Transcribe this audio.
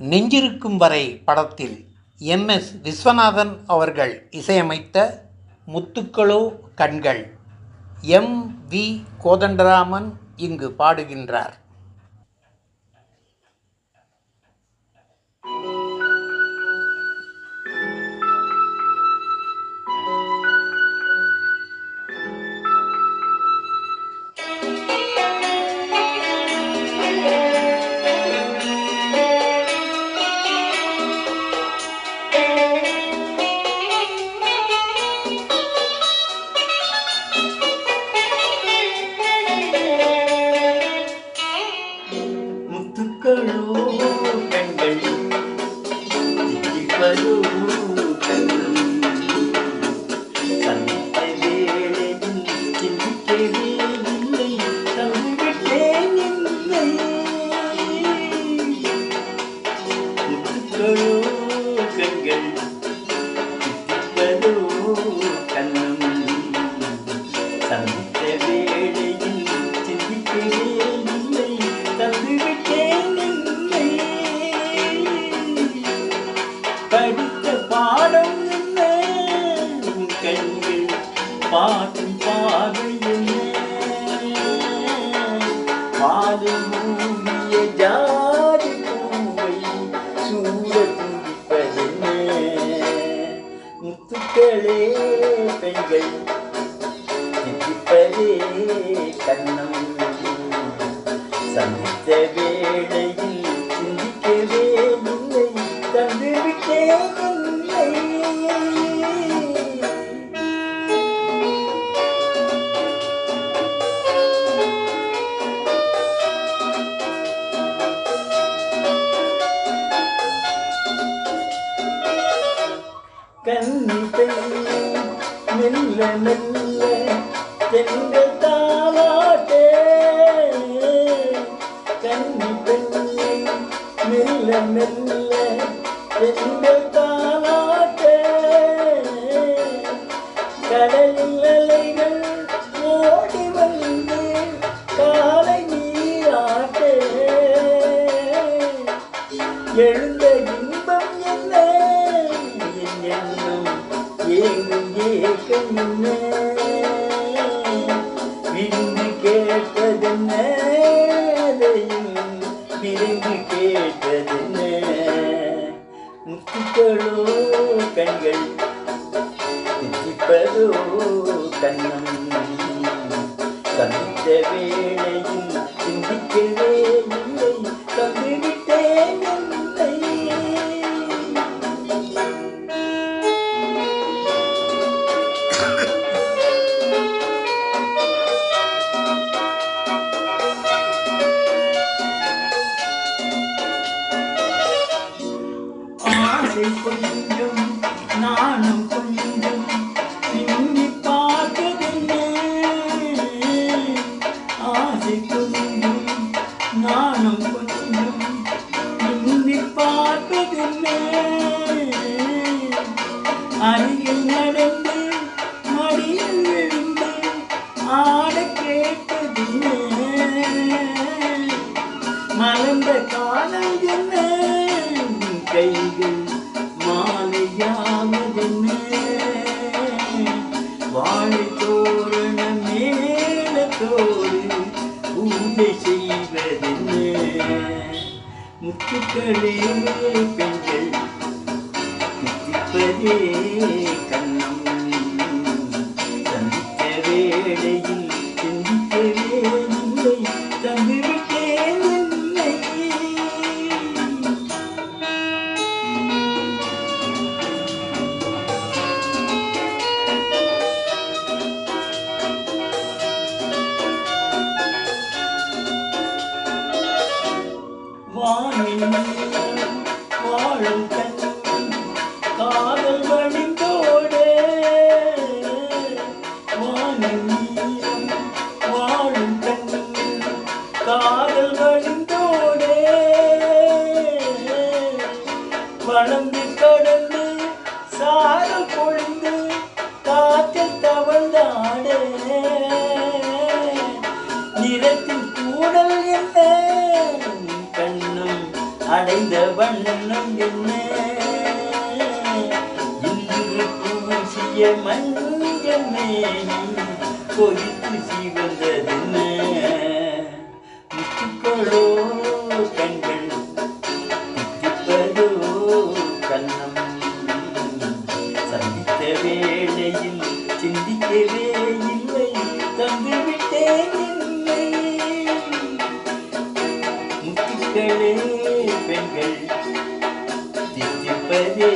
நெஞ்சிருக்கும் வரை படத்தில் M S Viswanathan அவர்கள் இசையமைத்த முத்துக்களோ கண்கள். எம் வி கோதண்டராமன் இங்கு பாடுகின்றார். பாட்டும் பாவை என்ன மூடிய ஜாதி பூவை சூட துண்டிப்பதென்ன முத்துக்களே பெண்கள் சிந்திப்பதே கண்ணம். சந்தித்த வேளையில் சிந்திக்கவே இல்லை தந்துவிட்டேன் என்னை கண்ணி மெல்ல மெல்ல தெங்கள் தாளாட்டே கண்ணி பெண்ணே மெல்ல மெல்ல தெங்கள் தாளாட்டே கடலில் அலைகள் ஓடி வந்து காலை நீராட்டே எழுந்த ஏங்கும் ஏக்கம் விருந்து கேட்டதென்ன விருந்து கேட்டதென்ன? முத்துக்களோ கண்கள் தித்திப்பதோ கண்ணம். சந்தித்த வேளையும் சிந்திக்கவே Gracias por மாலையாவதென்ன வாழை தோரண மேலத்தோடு பூஜை செய்வதென்ன. முத்துக்களே பெண்கள் முத்திப்பதே வளர்ந்து கடந்து சாரல் பொழிந்து காற்றில் தவழ்ந்தாடே. நிறத்தின் கூடல் என்ன? கண்ணம் அடைந்த வண்ணம் என்ன? பூசிய மஞ்சள் மேனி கொதித்து சிவந்ததென்ன. முத்துக்களோ கண்கள் தித்திப்பதோ கண்ணம் சந்தித்த வேளையில் சிந்திக்கவே இல்லை தந்துவிட்டேன் என்னை. முத்துக்களே பெண்கள் தித்திப்பதே